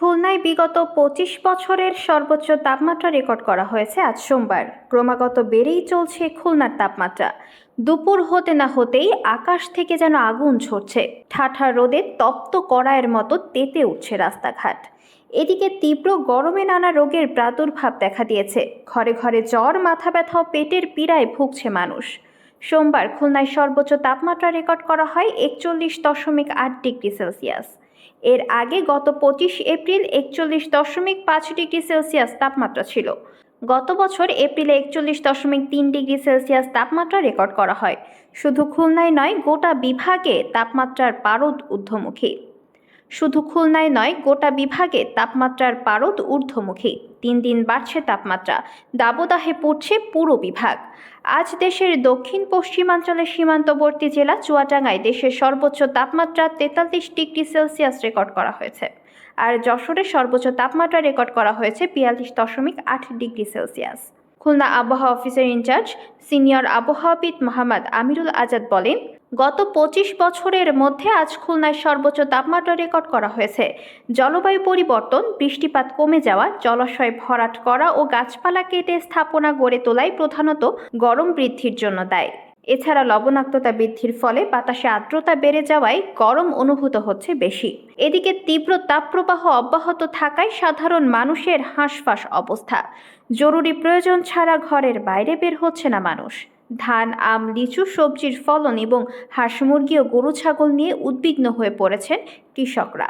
খুলনায় বিগত পঁচিশ বছরের সর্বোচ্চ তাপমাত্রা রেকর্ড করা হয়েছে আজ সোমবার। ক্রমাগত বেড়েই চলছে খুলনার তাপমাত্রা। দুপুর হতে না হতেই আকাশ থেকে যেন আগুন ঝরছে। ঠাঠা রোদে তপ্ত কড়াইয়ের মতো তেতে উঠছে রাস্তাঘাট। এদিকে তীব্র গরমে নানা রোগের প্রাদুর্ভাব দেখা দিয়েছে। ঘরে ঘরে জ্বর, মাথা ব্যথা পেটের পীড়ায় ভুগছে মানুষ। সোমবার খুলনায় সর্বোচ্চ তাপমাত্রা রেকর্ড করা হয় একচল্লিশ দশমিক আট ডিগ্রি সেলসিয়াস। এর আগে গত পঁচিশ এপ্রিল একচল্লিশ দশমিক পাঁচ ডিগ্রি সেলসিয়াস তাপমাত্রা ছিল। গত বছর এপ্রিলে একচল্লিশ দশমিক তিন ডিগ্রি সেলসিয়াস তাপমাত্রা রেকর্ড করা হয়। শুধু খুলনায় নয়, গোটা বিভাগে তাপমাত্রার পারদ ঊর্ধ্বমুখী। শুধু খুলনায় নয়, গোটা বিভাগে তাপমাত্রার পারদ ঊর্ধ্বমুখী। তিন দিন বাড়ছে তাপমাত্রা, দাবদাহে পড়ছে পুরো বিভাগ। আজ দেশের দক্ষিণ পশ্চিমাঞ্চলের সীমান্তবর্তী জেলা চুয়াডাঙ্গায় দেশের সর্বোচ্চ তাপমাত্রা তেতাল্লিশ ডিগ্রি সেলসিয়াস রেকর্ড করা হয়েছে। আর যশোরের সর্বোচ্চ তাপমাত্রা রেকর্ড করা হয়েছে বিয়াল্লিশ দশমিক আট ডিগ্রি সেলসিয়াস। খুলনা আবহাওয়া অফিসের ইনচার্জ সিনিয়র আবহাওয়াবিদ মোহাম্মদ আমিরুল আজাদ বলেন গত পঁচিশ বছরের মধ্যে আজ খুলনায় সর্বোচ্চ তাপমাত্রা রেকর্ড করা হয়েছে। জলবায়ু পরিবর্তন, বৃষ্টিপাত কমে যাওয়া, জলাশয় ভরাট করা ও গাছপালা কেটে স্থাপনা গড়ে তোলাই প্রধানত গরম বৃদ্ধির জন্য দায়ী। এছাড়া লবণাক্ততা বৃদ্ধির ফলে বাতাসে আর্দ্রতা বেড়ে যাওয়ায় গরম অনুভূত হচ্ছে বেশি। এদিকে তীব্র তাপপ্রবাহ অব্যাহত থাকায় সাধারণ মানুষের হাঁসফাঁস অবস্থা। জরুরি প্রয়োজন ছাড়া ঘরের বাইরে বের হচ্ছে না মানুষ। ধান, আম, লিচু, সবজির ফলন এবং হাঁস মুরগি ও গরু, ছাগল নিয়ে উদ্বিগ্ন হয়ে পড়েছেন কৃষকরা।